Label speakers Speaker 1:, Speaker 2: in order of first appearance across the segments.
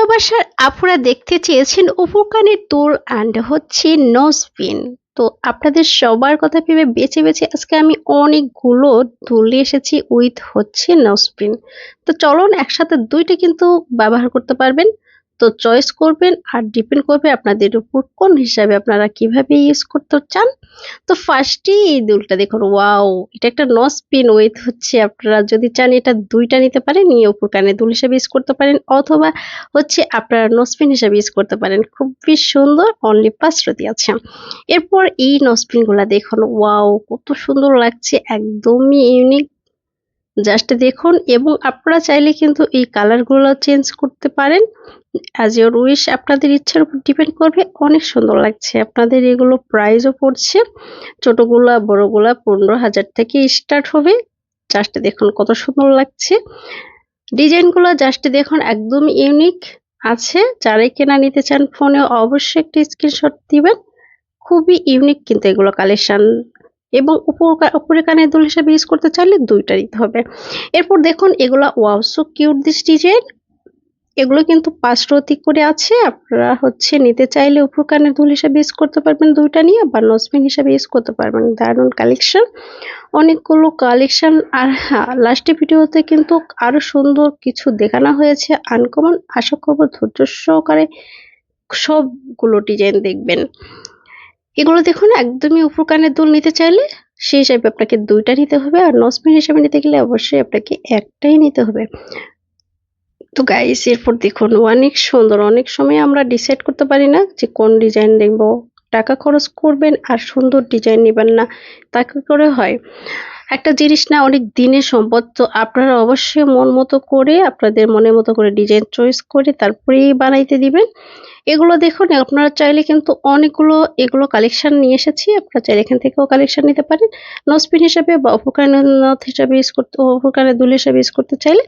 Speaker 1: ভালোবাসার আপুরা দেখতে চেয়েছেন উপকানের তোর অ্যান্ড হচ্ছে নসবিন তো আপনাদের সবার কথা ভেবে বেছে বেছে আজকে আমি অনেকগুলো তুলে এসেছি উইথ হচ্ছে নসবিন তো চলুন একসাথে দুইটা কিন্তু ব্যবহার করতে পারবেন। তো চয়েস করবেন আর ডিপেন্ড করবে আপনাদের উপর কোন হিসাবে আপনারা কীভাবে ইউজ করতে চান। তো ফার্স্টেই এই দুলটা দেখুন ওয়াও এটা একটা নস পিন ওয়েথ হচ্ছে, আপনারা যদি চান এটা দুইটা নিতে পারেন নিয়ে উপর কানে দুল হিসাবে ইউজ করতে পারেন, অথবা হচ্ছে আপনারা নস পিন হিসাবে ইউজ করতে পারেন। খুবই সুন্দর অনলি পাঁচ রতি আছে। এরপর এই নস পিনগুলা দেখুন ওয়াও কত সুন্দর লাগছে, একদমই ইউনিক জাস্ট দেখুন, এবং আপনারা চাইলে কিন্তু এই কালারগুলো চেঞ্জ করতে পারেন। অ্যাজ ইউর উইশ আপনাদের ইচ্ছার উপর ডিপেন্ড করবে, অনেক সুন্দর লাগছে। আপনাদের এগুলো প্রাইসও পড়ছে, ছোটোগুলা, বড়গুলা, পনেরো হাজার থেকে স্টার্ট হবে। জাস্ট দেখুন কত সুন্দর লাগছে। ডিজাইনগুলো জাস্ট দেখুন একদম ইউনিক আছে। যারাই কেনা নিতে চান ফোনে অবশ্যই একটি স্ক্রিনশট দিবেন। খুবই ইউনিক কিন্তু এগুলো কালেকশন এবং উপর উপরে কানের দুল হিসাবে ইউজ করতে চাইলে দুইটা দিতে হবে। এরপর দেখুন এগুলো wow so cute this design এগুলো কিন্তু পাঁচ রতি করে আছে। আপনারা হচ্ছে নিতে চাইলে উপর কানের দুল হিসাবে ইউজ করতে পারবেন দুইটা নিয়ে বা নসপিন হিসাবে ইউজ করতে পারবেন। দারুণ কালেকশন অনেকগুলো কালেকশন আর হ্যাঁ লাস্টে ভিডিওতে কিন্তু আরও সুন্দর কিছু দেখানো হয়েছে। আনকমন আশা করব ধৈর্য সহকারে সবগুলো ডিজাইন দেখবেন। এগুলো দেখুন, একদমই উপর কানের দুল নিতে চাইলে সেই হিসাবে আপনাকে দুইটা নিতে হবে। আর নসপিন হিসাবে নিতে গেলে অবশ্যই আপনাকে একটাই নিতে হবে। তো গাইস এরপর দেখুন, অনেক সুন্দর, অনেক সময় আমরা ডিসাইড করতে পারি না যে কোন ডিজাইন দেখব। টাকা খরচ করবেন আর সুন্দর ডিজাইন নেবেন না তাকে করে হয়? একটা জিনিস না, অনেক দিনের সম্পদ, তো আপনারা অবশ্যই মন মতো করে, আপনাদের মনের মতো করে ডিজাইন চয়েস করে তারপরেই বানাইতে দিবেন। এগুলো দেখুন, আপনারা চাইলে কিন্তু অনেকগুলো এগুলো কালেকশান নিয়ে এসেছি। আপনারা চাইলে এখান থেকেও কালেকশান নিতে পারেন। নসপিন হিসাবে বা অপকারের নথ হিসাবে ইউজ করতে অপকারের দুল হিসাবে ইউজ করতে চাইলে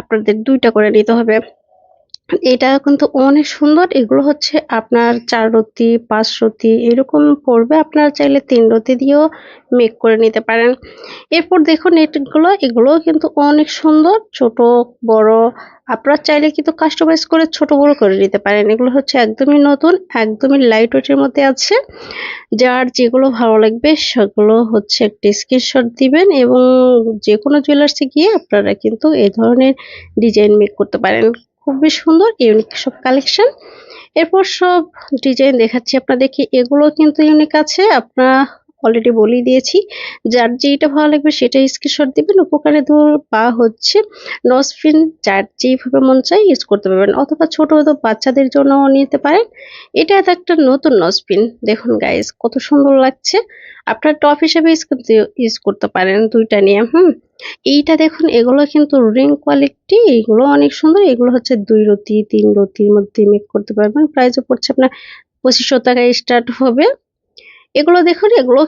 Speaker 1: আপনাদের দুইটা করে নিতে হবে। এটা কিন্তু অনেক সুন্দর। এগুলো হচ্ছে আপনার চার রতি, পাঁচ রতি, এরকম পড়বে। আপনারা চাইলে তিন রতি দিয়েও মেক করে নিতে পারেন। এরপর দেখুন এগুলো এগুলো কিন্তু অনেক সুন্দর। ছোট, বড়, আপনারা চাইলে কিন্তু কাস্টমাইজ করে ছোট, বড় করে নিতে পারেন। এগুলো হচ্ছে একদমই নতুন, একদমই লাইট ওয়েটের মধ্যে আছে। যার যেগুলো ভালো লাগবে, সেগুলো হচ্ছে একটি স্ক্রিনশট দিবেন এবং যে কোনো জুয়েলার্সে গিয়ে আপনারা কিন্তু এই ধরনের ডিজাইন মেক করতে পারেন। খুবই সুন্দর, ইউনিক সব কালেকশন এরপর সব ডিজাইন দেখাচ্ছি আপনাদেরকে। এগুলো কিন্তু ইউনিক আছে। আপনারা অলরেডি বলেই দিয়েছি। যার যেইটা ভালো লাগবে সেটা স্ক্রিনশট দিবেন। উপকারে দূর বা হচ্ছে। নসফিন যার যেইভাবে মন চাই ইউজ করতে পারবেন। অথবা ছোট ছোট বাচ্চাদের জন্য নিতে পারেন। এটা একটা নতুন নসপিন দেখুন গাইজ কত সুন্দর লাগছে। আপনার টপ হিসেবে ইউজ করতে পারেন দুইটা নিয়ে, হুম? এইটা দেখুন, এগুলো কিন্তু রিং কোয়ালিটি এগুলো অনেক সুন্দর। এগুলো হচ্ছে দুই রতি, তিন রতির মধ্যে মেক করতে পারবেন। প্রাইসও পড়ছে আপনার পঁচিশশো টাকায় স্টার্ট হবে। এগুলো দেখুন, এগুলো